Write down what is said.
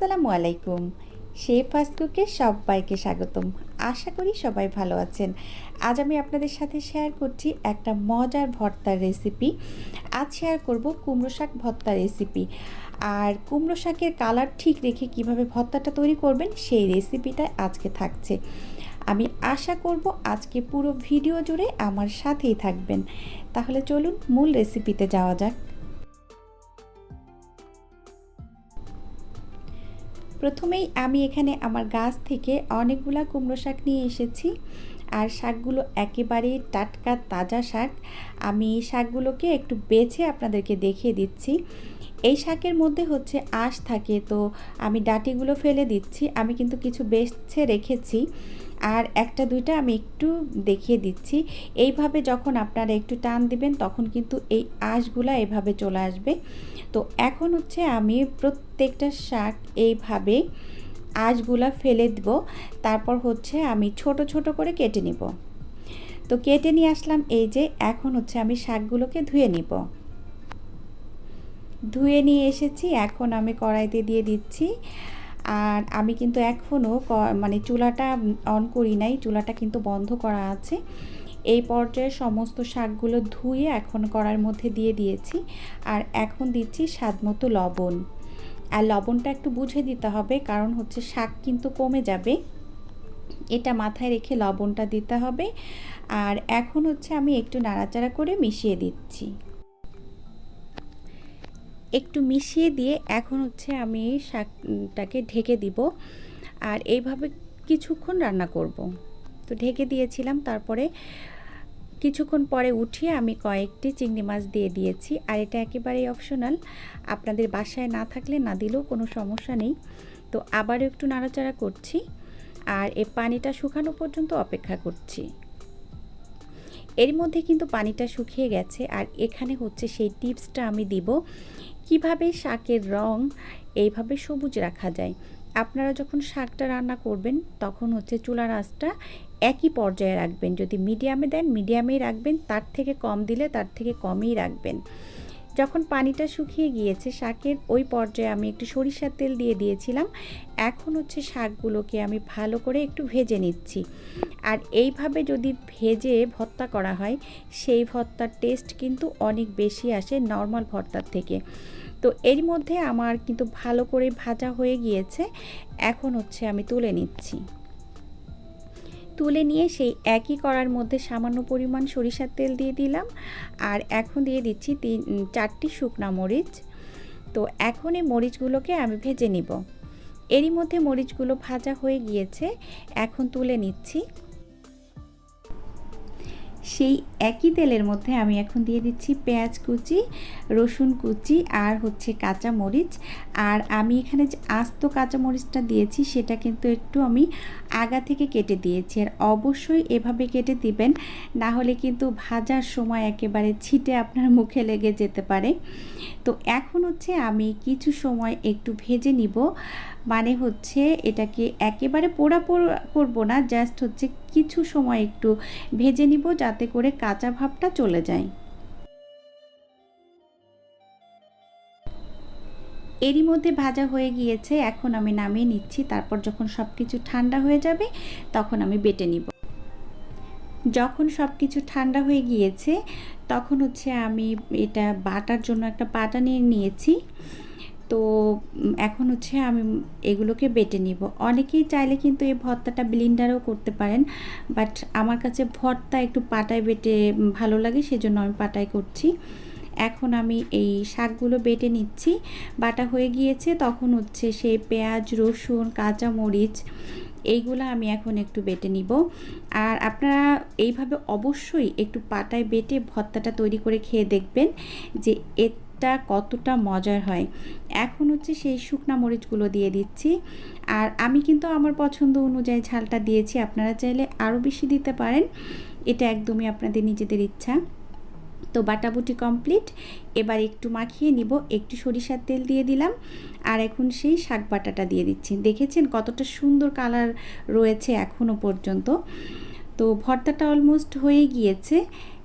আসসালামু আলাইকুম। শেফ ফাস্টকুকে সবাইকে স্বাগতম। আশা করি সবাই ভালো আছেন। আজ আমি আপনাদের সাথে শেয়ার করছি একটা মজার ভর্তার রেসিপি আজ শেয়ার করব কুমড়ো শাক ভর্তার রেসিপি আর কুমড়ো শাকের কালার ঠিক রেখে কীভাবে ভর্তাটা তৈরি করবেন সেই রেসিপিটা আজকে থাকছে। আমি আশা করব আজকে পুরো ভিডিও জুড়ে আমার সাথেই থাকবেন। তাহলে চলুন মূল রেসিপিতে যাওয়া যাক। প্রথমেই আমি এখানে আমার গাছ থেকে অনেকগুলা কুমড়ো শাক নিয়ে এসেছি। আর শাকগুলো একেবারেই টাটকা, তাজা শাক। আমি শাকগুলোকে একটু বেছে আপনাদেরকে দেখিয়ে দিচ্ছি। এই শাকের মধ্যে হচ্ছে আঁশ থাকে, তো আমি ডাটিগুলো ফেলে দিচ্ছি। আমি কিন্তু কিছু বেছে রেখেছি। আর একটা দুইটা আমি একটু দেখিয়ে দিচ্ছি। এইভাবে যখন আপনারা একটু টান দিবেন, তখন কিন্তু এই আঁশগুলা এভাবে চলে আসবে। তো এখন হচ্ছে আমি প্রত্যেকটা শাক এইভাবে আঁশগুলা ফেলে দেব। তারপর হচ্ছে আমি ছোট ছোট করে কেটে নিব। তো কেটে নিয়ে আসলাম এই যে, এখন হচ্ছে আমি শাকগুলোকে ধুয়ে নিব। ধুয়ে নিয়ে এসেছি, এখন আমি কড়াইতে দিয়ে দিচ্ছি। আর আমি কিন্তু এখনও মানে চুলাটা অন করি নাই, চুলাটা কিন্তু বন্ধ করা আছে। এই পর্যায়ে সমস্ত শাকগুলো ধুয়ে এখন করার মধ্যে দিয়ে দিয়েছি। আর এখন দিচ্ছি স্বাদ মতো লবণ। আর লবণটা একটু বুঝে দিতে হবে, কারণ হচ্ছে শাক কিন্তু কমে যাবে। এটা মাথায় রেখে লবণটা দিতে হবে। আর এখন হচ্ছে আমি একটু নাড়াচাড়া করে মিশিয়ে দিচ্ছি। একটু মিশিয়ে দিয়ে এখন হচ্ছে আমি শাকটাকে ঢেকে দিব। আর এইভাবে কিছুক্ষণ রান্না করব। তো ঢেকে দিয়েছিলাম, তারপরে কিছুক্ষণ পরে উঠিয়ে আমি কয়েকটি চিংড়ি মাছ দিয়ে দিয়েছি। আর এটা একেবারেই অপশনাল, আপনাদের বাসায় না থাকলে না দিলেও কোনো সমস্যা নেই। তো আবারও একটু নাড়াচাড়া করছি, আর এ পানিটা শুকানো পর্যন্ত অপেক্ষা করছি। এর মধ্যে কিন্তু পানিটা শুকিয়ে গেছে আর এখানে হচ্ছে সেই টিপসটা আমি দিব, কীভাবে শাকের রং এইভাবে সবুজ রাখা যায়। আপনারা যখন শাকটা রান্না করবেন, তখন হচ্ছে চুলার আঁচটা একই পর্যায়ে রাখবেন। যদি মিডিয়ামে দেন, মিডিয়ামেই রাখবেন, তার থেকে কম দিলে তার থেকে কমই রাখবেন। যখন পানিটা শুকিয়ে গিয়েছে, শাকের ওই পর্যায়ে আমি একটু সরিষার তেল দিয়ে দিয়েছিলাম। এখন হচ্ছে শাকগুলোকে আমি ভালো করে একটু ভেজে নিচ্ছি। আর এইভাবে যদি ভেজে ভর্তা করা হয়, সেই ভর্তার টেস্ট কিন্তু অনেক বেশি আসে নর্মাল ভর্তার থেকে। তো এর মধ্যে আমার কিন্তু ভালো করে ভাজা হয়ে গিয়েছে। এখন হচ্ছে আমি তুলে নিচ্ছি। তুলে নিয়ে সেই একই করার মধ্যে সামান্য পরিমাণ সরিষার তেল দিয়ে দিলাম। আর এখন দিয়ে দিচ্ছি তিন চারটি শুকনা মরিচ। তো এখন এই মরিচগুলোকে আমি ভেজে নিব। এরই মধ্যে মরিচগুলো ভাজা হয়ে গিয়েছে। এখন তুলে নিচ্ছি। সেই একই তেলের মধ্যে আমি এখন দিয়ে দিচ্ছি পেঁয়াজ কুচি, রসুন কুচি আর হচ্ছে কাঁচা মরিচ আর আমি এখানে যে আস্ত কাঁচা মরিচটা দিয়েছি, সেটা কিন্তু একটু আমি আগা থেকে কেটে দিয়েছি। আর অবশ্যই এভাবে কেটে দিবেন, না হলে কিন্তু ভাজার সময় একেবারে ছিটে আপনার মুখে লেগে যেতে পারে। তো এখন হচ্ছে আমি কিছু সময় একটু ভেজে নিব। মানে হচ্ছে এটাকে একেবারে পোড়া পোড়া করব না জাস্ট হচ্ছে কিছু সময় একটু ভেজে নিব যাতে করে কাঁচা ভাবটা চলে যায়। এরই মধ্যে ভাজা হয়ে গিয়েছে, এখন আমি নামিয়ে নিচ্ছি, তারপর যখন সব কিছু ঠান্ডা হয়ে যাবে তখন আমি বেটে নিব। যখন সব কিছু ঠান্ডা হয়ে গিয়েছে, তখন হচ্ছে আমি এটা বাটার জন্য একটা বাটা নিয়ে নিয়েছি। তো এখন হচ্ছে আমি এগুলোকে বেটে নিব। অনেকেই চাইলে কিন্তু এই ভর্তাটা ব্লিন্ডারও করতে পারেন বাট আমার কাছে ভর্তা একটু পাটায় বেটে ভালো লাগে, সেজন্য আমি পাটায় করছি। এখন আমি এই শাকগুলো বেটে নিচ্ছি। বাটা হয়ে গিয়েছে, তখন হচ্ছে সেই পেঁয়াজ, রসুন কাঁচা মরিচ এইগুলো আমি এখন একটু বেটে নিব। আর আপনারা এইভাবে অবশ্যই একটু পাটায় বেটে ভর্তাটা তৈরি করে খেয়ে দেখবেন যে এটা কতটা মজার হয়। এখন হচ্ছে সেই শুকনা মরিচগুলো দিয়ে দিচ্ছি। আর আমি কিন্তু আমার পছন্দ অনুযায়ী ঝালটা দিয়েছি। আপনারা চাইলে আরও বেশি দিতে পারেন। এটা একদমই আপনাদের নিজেদের ইচ্ছা। তো বাটাবুটি কমপ্লিট এবার একটু মাখিয়ে নিব। একটু সরিষার তেল দিয়ে দিলাম। আর এখন সেই শাক বাটাটা দিয়ে দিচ্ছি। দেখেছেন কতটা সুন্দর কালার রয়েছে এখনও পর্যন্ত। তো ভর্তাটা অলমোস্ট হয়ে গিয়েছে।